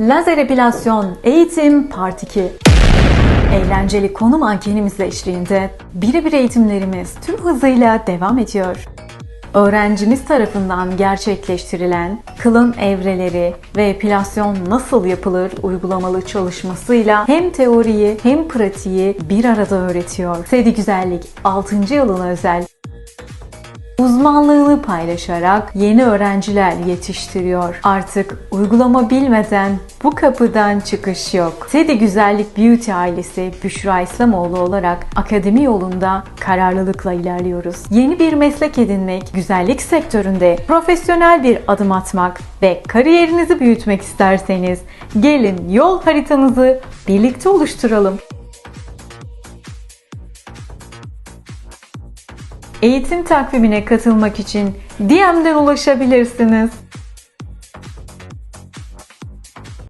Lazer epilasyon eğitim part 2. Eğlenceli konu mankenimiz eşliğinde birebir eğitimlerimiz tüm hızıyla devam ediyor. Öğrencimiz tarafından gerçekleştirilen kılın evreleri ve epilasyon nasıl yapılır uygulamalı çalışmasıyla hem teoriyi hem pratiği bir arada öğretiyor. Sedi Güzellik 6. yılına özel uzmanlığını paylaşarak yeni öğrenciler yetiştiriyor. Artık uygulama bilmeden bu kapıdan çıkış yok. Sedi Güzellik Beauty ailesi Büşra İslamoğlu olarak akademi yolunda kararlılıkla ilerliyoruz. Yeni bir meslek edinmek, güzellik sektöründe profesyonel bir adım atmak ve kariyerinizi büyütmek isterseniz gelin yol haritanızı birlikte oluşturalım. Eğitim takvimine katılmak için DM'den ulaşabilirsiniz.